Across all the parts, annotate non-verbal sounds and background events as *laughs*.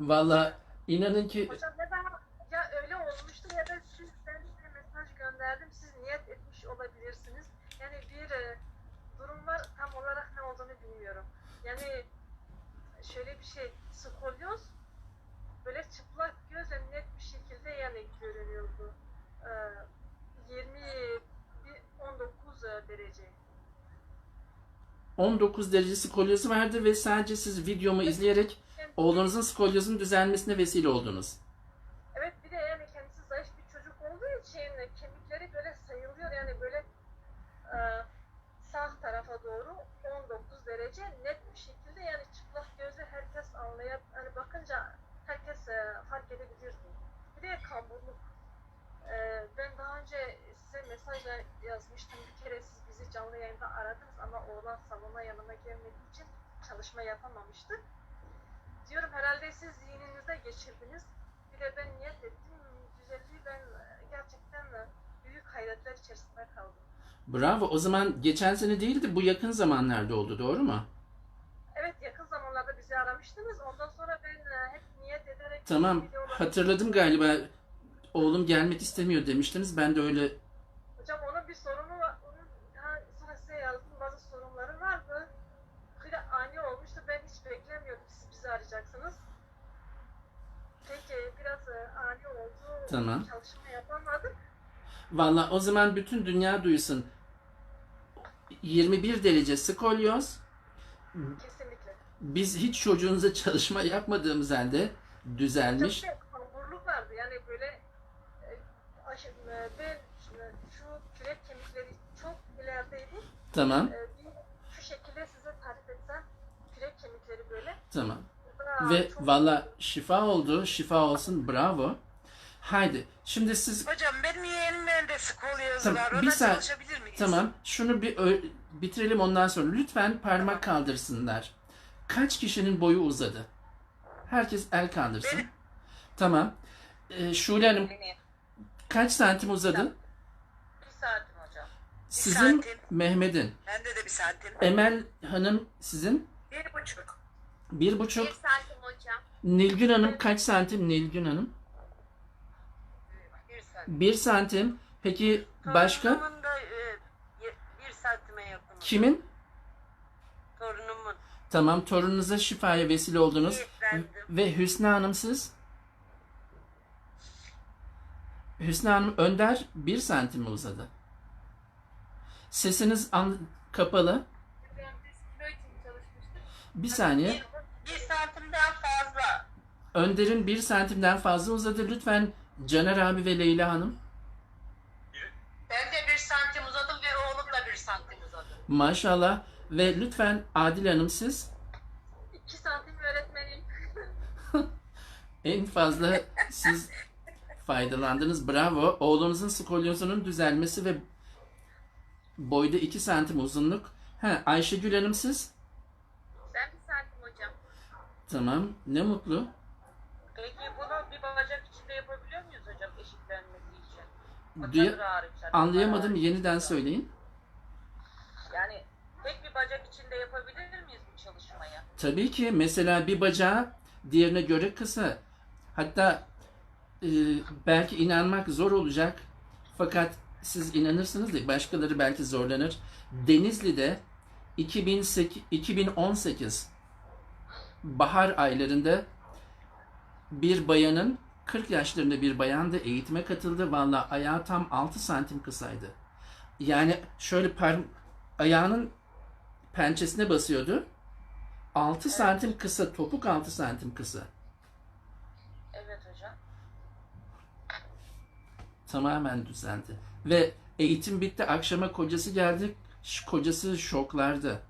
Valla inanın ki Hocam ya ben ya öyle olmuştur ya da siz ben size mesaj gönderdim. Siz niyet etmiş olabilirsiniz. Yani bir e, durum var tam olarak ne olduğunu bilmiyorum. Yani şöyle bir şey skolyoz böyle çıplak gözle net bir şekilde yani görünüyordu. Ee, 20 bir 19 derece. 19 derece skolyozu vardı ve sadece siz videomu izleyerek oğlunuzun skolyozunun düzelmesine vesile oldunuz. Evet bir de yani kendisi zayıf bir çocuk olduğu için kemikleri böyle sayılıyor yani böyle e, sağ tarafa doğru 19 derece net bir şekilde yani çıplak gözle herkes anlayıp hani bakınca herkes e, fark edebilir. Bir de kamburluk. E, ben daha önce size mesajla yazmıştım bir kere siz bizi canlı yayında aradınız ama oğlan salona yanıma gelmediği için çalışma yapamamıştı. Diyorum herhalde siz zihninizde geçirdiniz. Bir de ben niyet ettim. Güzelliği ben e, gerçekten e, büyük hayretler içerisinde kaldım. Bravo. O zaman geçen sene değildi bu yakın zamanlarda oldu doğru mu? Evet yakın zamanlarda bizi aramıştınız. Ondan sonra ben e, hep niyet ederek Tamam hatırladım galiba. Oğlum gelmek istemiyor demiştiniz. Ben de öyle Hocam onun bir sorunu var. Onun daha sonra size yazdım bazı sorunları vardı. Bir de ani olmuştu. Ben hiç beklemiyordum bizi arayacaksınız. Peki biraz e, ani oldu. Tamam. Çalışma yapamadık. Valla o zaman bütün dünya duysun. 21 derece skolyoz. Kesinlikle. Biz hiç çocuğunuza çalışma yapmadığımız halde düzelmiş. De kamburluk vardı yani böyle e, e, ben şu kürek kemikleri çok ilerideydi. Tamam, şu şekilde size tarif etsem kürek kemikleri böyle. tamam. Ve çok- valla şifa oldu. Şifa olsun. Bravo. Haydi. Şimdi siz Hocam benim yeğenimin de skolyozu Tamam, bir saat- çalışabilir miyiz? tamam. Şunu bir bitirelim ondan sonra. Lütfen parmak kaldırsınlar. Kaç kişinin boyu uzadı? Herkes el kaldırsın. Benim. Tamam. Ee, Şule Hanım kaç santim uzadı? Bir saatim hocam. Sizin santim. Mehmet'in. Bende de bir santim. Emel Hanım sizin Bir buçuk. Bir buçuk. Bir santim hocam. Nilgün Hanım kaç santim Nilgün Hanım? Bir santim. Bir santim. Peki başka? Torunumun da e, bir santime yakın. Kimin? Torunumun. Tamam torununuza şifaya vesile oldunuz. Ve Hüsnü Hanım siz? Hüsnü Hanım önder bir santim uzadı? Sesiniz an- kapalı. Bir saniye. Bir, bir santimden fazla. Önder'in bir santimden fazla uzadı. Lütfen Caner abi ve Leyla Hanım. Ben de bir santim uzadım ve oğlum da bir santim uzadı. Maşallah. Ve lütfen Adil Hanım siz. 2 santim öğretmeniyim. *laughs* En fazla siz faydalandınız. Bravo. Oğlunuzun skolyozunun düzelmesi ve boyda 2 santim uzunluk. Ha, Ayşegül Hanım siz. Ben bir santim hocam. Tamam. Ne mutlu. Peki bunu bir bacak içinde yapabiliyor muyuz hocam eşitlenmesi için? Duya- Bacak hariç, hani Anlayamadım. hariç. Yeniden söyleyin. Yani tek bir bacak içinde yapabilir miyiz bu çalışmayı? Tabii ki mesela bir bacağı diğerine göre kısa. Hatta e, belki inanmak zor olacak. Fakat siz inanırsınız da başkaları belki zorlanır. Denizli'de 2008, 2018 bahar aylarında bir bayanın 40 yaşlarında bir bayan da eğitime katıldı. Valla ayağı tam 6 santim kısaydı. Yani şöyle par ayağının pençesine basıyordu. 6 santim kısa, topuk 6 santim kısa. Evet hocam. Tamamen düzeldi. Ve eğitim bitti, akşama kocası geldi. Kocası şoklarda.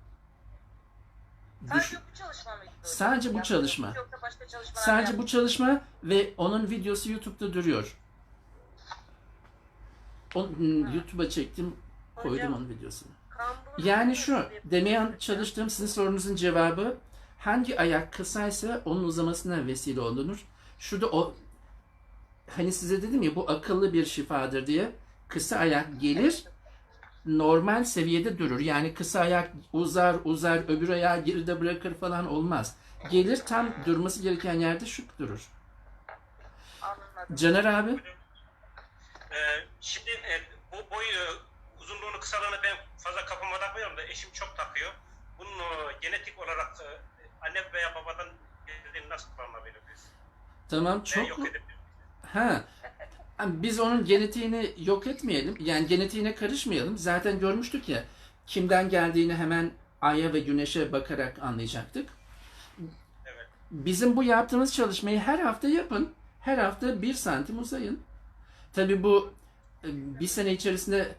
Düş- Sadece bu çalışma hocam? Sadece bu Yaptığınız çalışma. Yoksa başka çalışmalar Sadece yap- bu çalışma ve onun videosu YouTube'da duruyor. O, hmm, YouTube'a çektim, koydum Hocam, onun videosunu. Yani şu, demeye çalıştığım sizin sorunuzun cevabı hangi ayak kısaysa onun uzamasına vesile olunur. Şurada o hani size dedim ya bu akıllı bir şifadır diye kısa ayak gelir normal seviyede durur. Yani kısa ayak uzar uzar öbür ayağı geride bırakır falan olmaz. Gelir tam durması gereken yerde şık durur. Anladım. Caner abi Ee, şimdi e, bu boyu uzunluğunu kısalığını ben fazla kafama takmıyorum da eşim çok takıyor. Bunun genetik olarak e, anne veya babadan geldiğini nasıl kullanabiliriz? tamam çok yok edebiliriz? Ha. Biz onun genetiğini yok etmeyelim. Yani genetiğine karışmayalım. Zaten görmüştük ya. Kimden geldiğini hemen aya ve güneşe bakarak anlayacaktık. Evet. Bizim bu yaptığımız çalışmayı her hafta yapın. Her hafta bir santim uzayın. Tabi bu e, bir sene içerisinde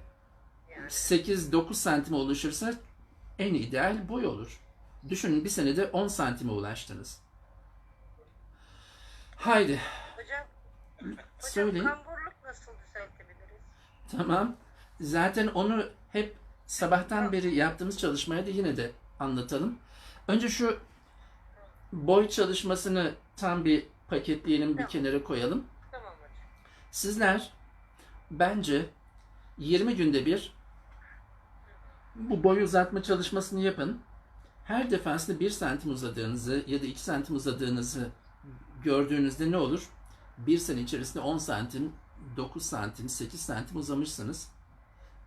8-9 santime oluşursa en ideal boy olur. Düşünün bir senede 10 santime ulaştınız. Haydi Hocam, hocam söyleyin. Nasıl düzeltebiliriz? Tamam. Zaten onu hep sabahtan beri yaptığımız çalışmaya da yine de anlatalım. Önce şu boy çalışmasını tam bir paketleyelim, bir Tamam. kenara koyalım. Tamam hocam. Sizler bence 20 günde bir bu boy uzatma çalışmasını yapın. Her defasında 1 santim uzadığınızı ya da 2 santim uzadığınızı gördüğünüzde ne olur? Bir sene içerisinde 10 santim, 9 santim, 8 santim uzamışsınız.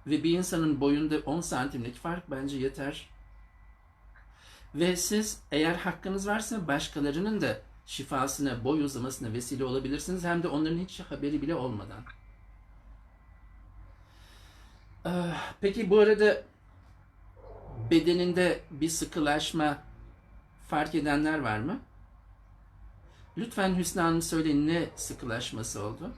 Ve bir insanın boyunda 10 santimlik fark bence yeter. Ve siz eğer hakkınız varsa başkalarının da şifasına, boy uzamasına vesile olabilirsiniz. Hem de onların hiç haberi bile olmadan. Ah, Peki bu arada bedeninde bir sıkılaşma fark edenler var mı? Lütfen Hüsnü Hanım söyleyin ne sıkılaşması oldu?